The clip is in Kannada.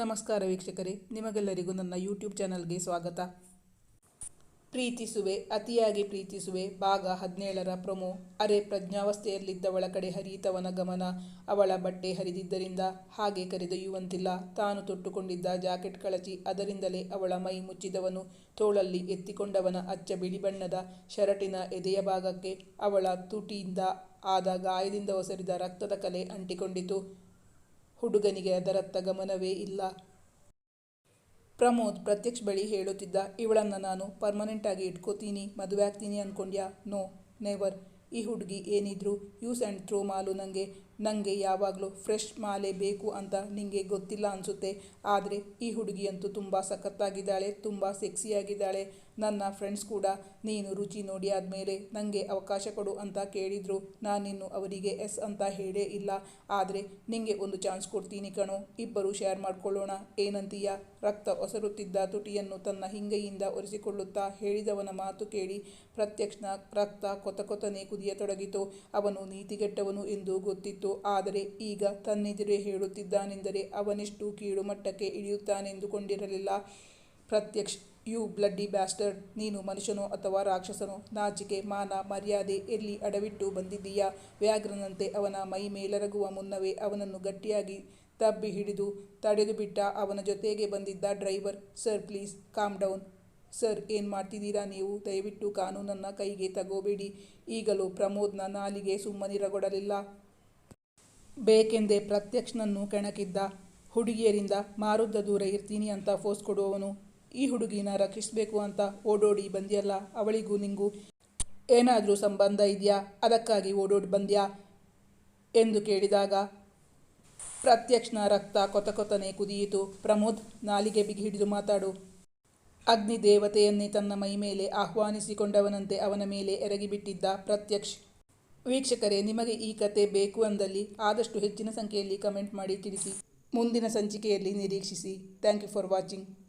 ನಮಸ್ಕಾರ ವೀಕ್ಷಕರೇ, ನಿಮಗೆಲ್ಲರಿಗೂ ನನ್ನ ಯೂಟ್ಯೂಬ್ ಚಾನಲ್ಗೆ ಸ್ವಾಗತ. ಪ್ರೀತಿಸುವೆ, ಅತಿಯಾಗಿ ಪ್ರೀತಿಸುವೆ, ಭಾಗ ಹದಿನೇಳರ ಪ್ರೊಮೋ. ಅರೆ ಪ್ರಜ್ಞಾವಸ್ಥೆಯಲ್ಲಿದ್ದವಳ ಕಡೆ ಹರಿಯಿತವನ ಗಮನ, ಅವಳ ಬಟ್ಟೆ ಹರಿದಿದ್ದರಿಂದ ಹಾಗೆ ಕರೆದೊಯ್ಯುವಂತಿಲ್ಲ. ತಾನು ತೊಟ್ಟುಕೊಂಡಿದ್ದ ಜಾಕೆಟ್ ಕಳಚಿ ಅದರಿಂದಲೇ ಅವಳ ಮೈ ಮುಚ್ಚಿದವನು. ತೋಳಲ್ಲಿ ಎತ್ತಿಕೊಂಡವನ ಅಚ್ಚ ಬಿಳಿ ಬಣ್ಣದ ಶರಟಿನ ಎದೆಯ ಭಾಗಕ್ಕೆ ಅವಳ ತುಟಿಯಿಂದ ಆದ ಗಾಯದಿಂದ ಒಸರಿದ ರಕ್ತದ ಕಲೆ ಅಂಟಿಕೊಂಡಿತು. ಹುಡುಗನಿಗೆ ಅದರತ್ತ ಗಮನವೇ ಇಲ್ಲ. ಪ್ರಮೋದ್ ಪ್ರತ್ಯಕ್ಷ ಬಳಿ ಹೇಳುತ್ತಿದ್ದ, ಇವಳನ್ನು ನಾನು ಪರ್ಮನೆಂಟ್ ಆಗಿ ಇಟ್ಕೋತೀನಿ, ಮದುವೆ ಆಗ್ತೀನಿ ಅಂದ್ಕೊಂಡ್ಯಾ ನೋ ನೆವರ್ ಈ ಹುಡುಗಿ ಏನಿದ್ರು ಯೂಸ್ ಆ್ಯಂಡ್ ಥ್ರೋ ಮಾಲು ನನಗೆ ನನಗೆ ಯಾವಾಗಲೂ ಫ್ರೆಶ್ ಮಾಲೆ ಬೇಕು ಅಂತ ನಿಮಗೆ ಗೊತ್ತಿಲ್ಲ ಅನಿಸುತ್ತೆ. ಆದರೆ ಈ ಹುಡುಗಿಯಂತೂ ತುಂಬ ಸಖತ್ತಾಗಿದ್ದಾಳೆ, ತುಂಬ ಸೆಕ್ಸಿಯಾಗಿದ್ದಾಳೆ. ನನ್ನ ಫ್ರೆಂಡ್ಸ್ ಕೂಡ ನೀನು ರುಚಿ ನೋಡಿ ಆದಮೇಲೆ ನನಗೆ ಅವಕಾಶ ಕೊಡು ಅಂತ ಕೇಳಿದರು. ನಾನಿನ್ನು ಅವರಿಗೆ ಎಸ್ ಅಂತ ಹೇಳೇ ಇಲ್ಲ. ಆದರೆ ನಿಮಗೆ ಒಂದು ಚಾನ್ಸ್ ಕೊಡ್ತೀನಿ ಕಣೋ, ಇಬ್ಬರು ಶೇರ್ ಮಾಡ್ಕೊಳ್ಳೋಣ. ಏನಂತೀಯ? ರಕ್ತ ಒಸರುತ್ತಿದ್ದ ತುಟಿಯನ್ನು ತನ್ನ ಹಿಂಗೈಯಿಂದ ಒರೆಸಿಕೊಳ್ಳುತ್ತಾ ಹೇಳಿದವನ ಮಾತು ಕೇಳಿ ಪ್ರತ್ಯಕ್ಷ ರಕ್ತ ಕೊತ ಕೊತನೆ ಕುದಿಯತೊಡಗಿತು ಅವನು ನೀತಿಗೆಟ್ಟವನು ಎಂದು ಗೊತ್ತಿತ್ತು. ಆದರೆ ಈಗ ತನ್ನೆದುರೇ ಹೇಳುತ್ತಿದ್ದಾನೆಂದರೆ ಅವನಿಷ್ಟು ಕೀಳು ಮಟ್ಟಕ್ಕೆ ಇಳಿಯುತ್ತಾನೆಂದುಕೊಂಡಿರಲಿಲ್ಲ. ಪ್ರತ್ಯಕ್ಷ, ಯು ಬ್ಲಡ್ಡಿ ಬ್ಯಾಸ್ಟರ್ಡ್. ನೀನು ಮನುಷ್ಯನೋ ಅಥವಾ ರಾಕ್ಷಸನೋ? ನಾಚಿಕೆ, ಮಾನ, ಮರ್ಯಾದೆ ಎಲ್ಲಿ ಅಡವಿಟ್ಟು ಬಂದಿದ್ದೀಯಾ? ವ್ಯಾಘ್ರನಂತೆ ಅವನ ಮೈ ಮೇಲರಗುವ ಮುನ್ನವೇ ಅವನನ್ನು ಗಟ್ಟಿಯಾಗಿ ತಬ್ಬಿ ಹಿಡಿದು ತಡೆದುಬಿಟ್ಟ. ಅವನ ಜೊತೆಗೆ ಬಂದಿದ್ದ driver, sir, please, calm down. Sir, ಏನು ಮಾಡ್ತಿದ್ದೀರಾ ನೀವು? ದಯವಿಟ್ಟು ಕಾನೂನನ್ನು ಕೈಗೆ ತಗೋಬೇಡಿ. ಈಗಲೂ ಪ್ರಮೋದ್ನ ನಾಲಿಗೆ ಸುಮ್ಮನಿರಗೊಡಲಿಲ್ಲ. ಬೇಕೆಂದೇ ಪ್ರತ್ಯಕ್ಷನನ್ನು ಕೆಣಕಿದ್ದ ಹುಡುಗಿಯರಿಂದ ಮಾರುದ್ದ ದೂರ ಇರ್ತೀನಿ ಅಂತ ಫೋರ್ಸ್ ಕೊಡುವವನು. ಈ ಹುಡುಗಿನ ರಕ್ಷಿಸಬೇಕು ಅಂತ ಓಡೋಡಿ ಬಂದ್ಯಲ್ಲ, ಅವಳಿಗೂ ನಿಂಗೂ ಏನಾದರೂ ಸಂಬಂಧ ಇದೆಯಾ? ಅದಕ್ಕಾಗಿ ಓಡೋಡಿ ಬಂದ್ಯಾ? ಎಂದು ಕೇಳಿದಾಗ ಪ್ರತ್ಯಕ್ಷನ ರಕ್ತ ಕೊತ ಕೊತನೆ ಕುದಿಯಿತು. ಪ್ರಮೋದ್ ನಾಲಿಗೆ ಬಿಗಿ ಹಿಡಿದು ಮಾತಾಡು. ಅಗ್ನಿ ದೇವತೆಯನ್ನೇ ತನ್ನ ಮೈ ಮೇಲೆ ಆಹ್ವಾನಿಸಿಕೊಂಡವನಂತೆ ಅವನ ಮೇಲೆ ಎರಗಿಬಿಟ್ಟಿದ್ದ ಪ್ರತ್ಯಕ್ಷ್ ವೀಕ್ಷಕರೇ, ನಿಮಗೆ ಈ ಕತೆ ಬೇಕು ಅಂದಲ್ಲಿ ಆದಷ್ಟು ಹೆಚ್ಚಿನ ಸಂಖ್ಯೆಯಲ್ಲಿ ಕಮೆಂಟ್ ಮಾಡಿ ತಿಳಿಸಿ. ಮುಂದಿನ ಸಂಚಿಕೆಯಲ್ಲಿ ನಿರೀಕ್ಷಿಸಿ. Thank you for watching.